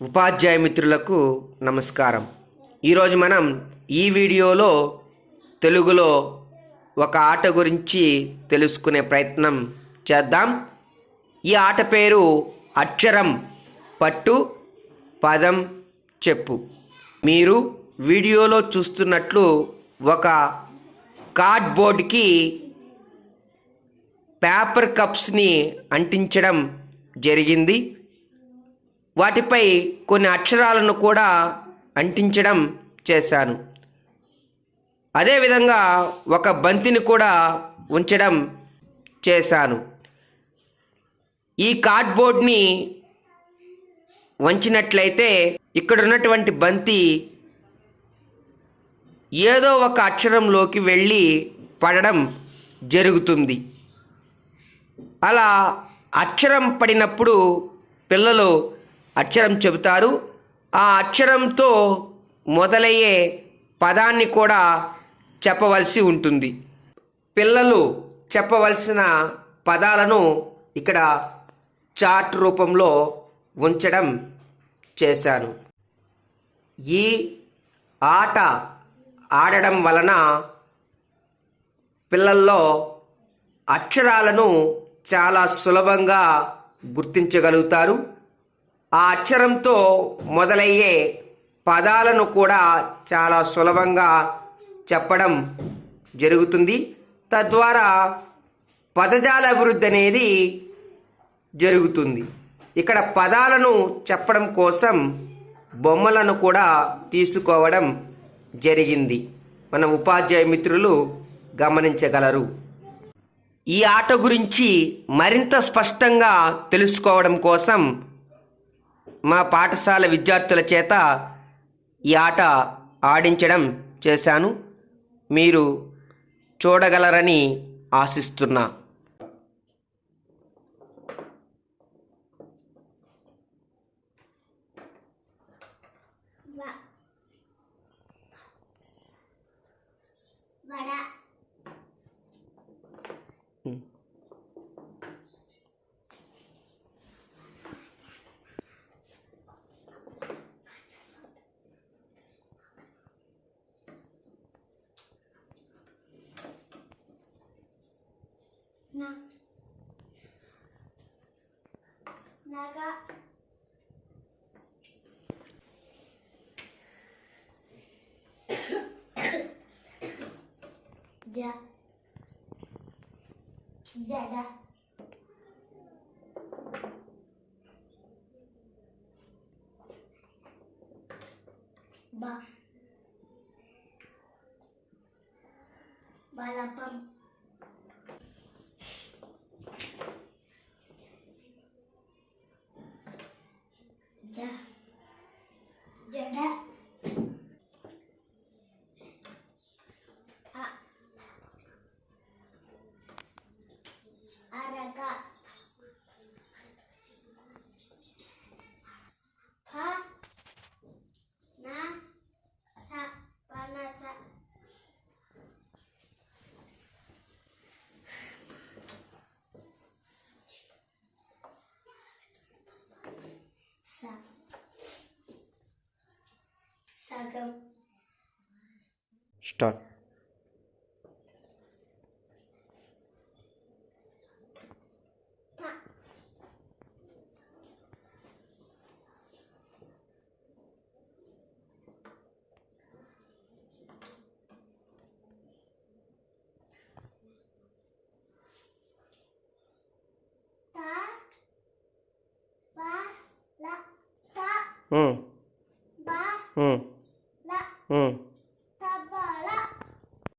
ఉపాధ్యాయ మిత్రులకు నమస్కారం. ఈరోజు మనం ఈ వీడియోలో తెలుగులో ఒక ఆట గురించి తెలుసుకునే ప్రయత్నం చేద్దాం. ఈ ఆట పేరు అక్షరం పట్టు పదం చెప్పు. మీరు వీడియోలో చూస్తున్నట్లు ఒక కార్డ్బోర్డ్కి పేపర్ కప్స్ని అంటించడం జరిగింది. వాటిపై కొన్ని అక్షరాలను కూడా అంటించడం చేశాను. అదేవిధంగా ఒక బంతిని కూడా ఉంచడం చేశాను. ఈ కార్డ్బోర్డ్ని వంచినట్లయితే ఇక్కడ ఉన్నటువంటి బంతి ఏదో ఒక అక్షరంలోకి వెళ్ళి పడడం జరుగుతుంది. అలా అక్షరం పడినప్పుడు పిల్లలు అక్షరం చెబుతారు. ఆ అక్షరంతో మొదలయ్యే పదాన్ని కూడా చెప్పవలసి ఉంటుంది. పిల్లలు చెప్పవలసిన పదాలను ఇక్కడ చార్ట్ రూపంలో ఉంచడం చేశాను ఈ ఆట ఆడడం వలన పిల్లల్లో అక్షరాలను చాలా సులభంగా గుర్తించగలుగుతారు. ఆ అక్షరంతో మొదలయ్యే పదాలను కూడా చాలా సులభంగా చెప్పడం జరుగుతుంది. తద్వారా పదజాల అభివృద్ధి అనేది జరుగుతుంది. ఇక్కడ పదాలను చెప్పడం కోసం బొమ్మలను కూడా తీసుకోవడం జరిగింది. మన ఉపాధ్యాయ మిత్రులు గమనించగలరు. ఈ ఆట గురించి మరింత స్పష్టంగా తెలుసుకోవడం కోసం మా పాఠశాల విద్యార్థుల చేత ఈ ఆట ఆడించడం చేశాను. మీరు చూడగలరని ఆశిస్తున్నా. Vada dạ. Dạ dạ. Ba. Ba là bông అరగ ఫ నా స పనస స సగం స్టార్ట్ 嗯，吧，嗯，那，嗯。